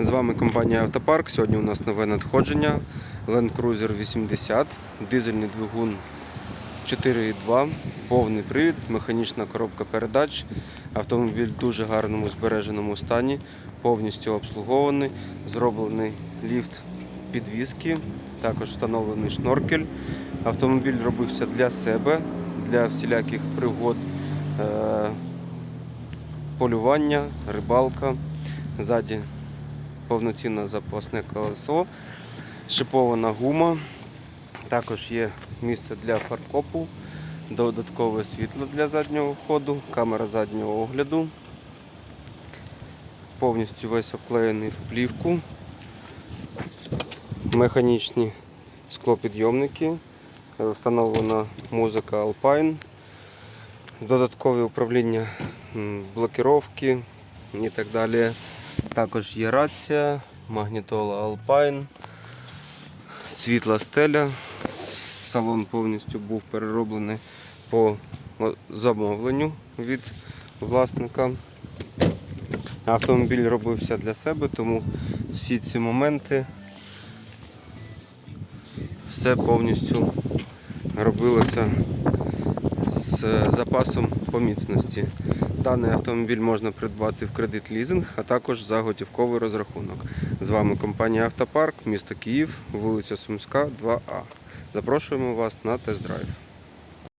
З вами компанія Автопарк. Сьогодні у нас нове надходження Land Cruiser 80, дизельний двигун 4.2, повний привід, механічна коробка передач. Автомобіль в дуже гарному збереженому стані, повністю обслугований, зроблений ліфт підвіски, також встановлений шноркель. Автомобіль робився для себе, для всіляких пригод. е, полювання, рибалка. Ззаді повноцінне запасне колесо, шипована гума. Також є місце для фаркопу, додаткове світло для заднього ходу, камера заднього огляду. Повністю весь обклеєний в плівку. Механічні склопідйомники. Встановлена музика Alpine. Додаткове управління блокировки і так далі. Також є рація, магнітола Alpine, світла стеля. Салон повністю був перероблений по замовленню від власника. Автомобіль робився для себе, тому всі ці моменти все повністю робилося з запасом по міцності. Даний автомобіль можна придбати в кредит лізинг, а також за готівковий розрахунок. З вами компанія Автопарк, місто Київ, вулиця Сумська, 2А. Запрошуємо вас на тест-драйв.